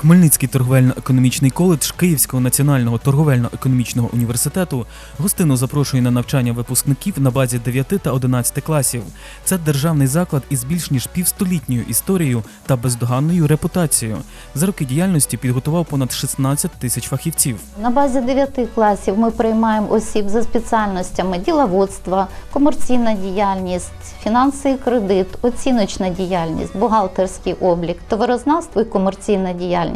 Хмельницький торговельно-економічний коледж Київського національного торговельно-економічного університету гостинно запрошує на навчання випускників на базі 9 та 11 класів. Це державний заклад із більш ніж півстолітньою історією та бездоганною репутацією. За роки діяльності підготував понад 16 тисяч фахівців. На базі 9 класів ми приймаємо осіб за спеціальностями діловодства, комерційна діяльність, фінанси і кредит, оціночна діяльність, бухгалтерський облік, товарознавство і комерційна діяльність,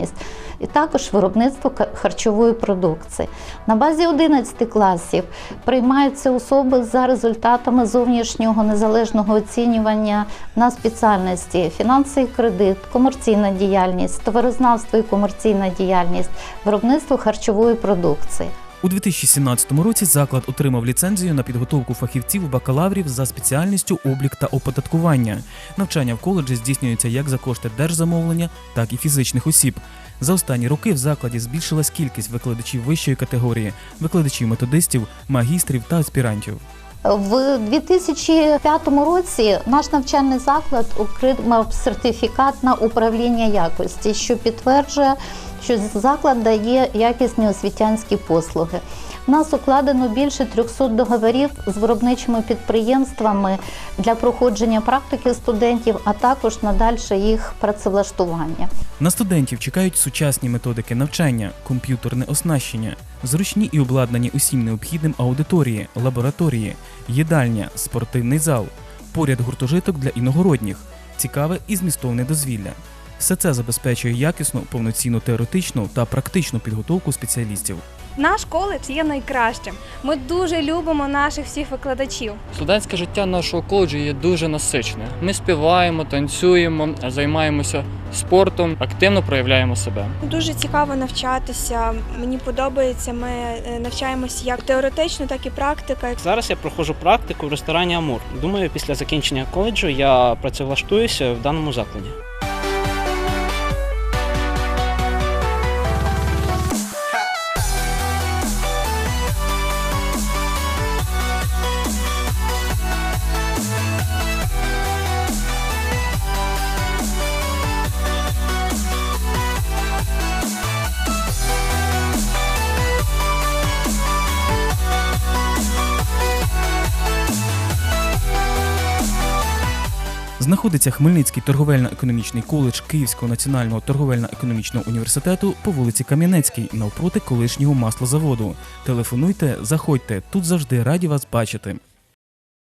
і також виробництво харчової продукції. На базі 11 класів приймаються особи за результатами зовнішнього незалежного оцінювання на спеціальності фінанси кредит, комерційна діяльність, товарознавство і комерційна діяльність, виробництво харчової продукції. У 2017 році заклад отримав ліцензію на підготовку фахівців бакалаврів за спеціальністю облік та оподаткування. Навчання в коледжі здійснюється як за кошти держзамовлення, так і фізичних осіб. За останні роки в закладі збільшилась кількість викладачів вищої категорії, викладачів методистів, магістрів та аспірантів. В 2005 році наш навчальний заклад отримав сертифікат на управління якості, що підтверджує, що заклад дає якісні освітянські послуги. У нас укладено більше 300 договорів з виробничими підприємствами для проходження практики студентів, а також на дальше їх працевлаштування. На студентів чекають сучасні методики навчання, комп'ютерне оснащення, зручні і обладнані усім необхідним аудиторії, лабораторії, їдальня, спортивний зал, поряд гуртожиток для іногородніх, цікаве і змістовне дозвілля. Все це забезпечує якісну, повноцінну теоретичну та практичну підготовку спеціалістів. Наш коледж є найкращим. Ми дуже любимо наших всіх викладачів. Студентське життя нашого коледжу є дуже насичне. Ми співаємо, танцюємо, займаємося спортом, активно проявляємо себе. Дуже цікаво навчатися. Мені подобається. Ми е, навчаємося як теоретично, так і практика. Зараз я проходжу практику в ресторані Амур. Думаю, після закінчення коледжу я працевлаштуюся в даному закладі. Знаходиться Хмельницький торговельно-економічний коледж Київського національного торговельно-економічного університету по вулиці Кам'янецькій навпроти колишнього маслозаводу. Телефонуйте, заходьте, тут завжди раді вас бачити.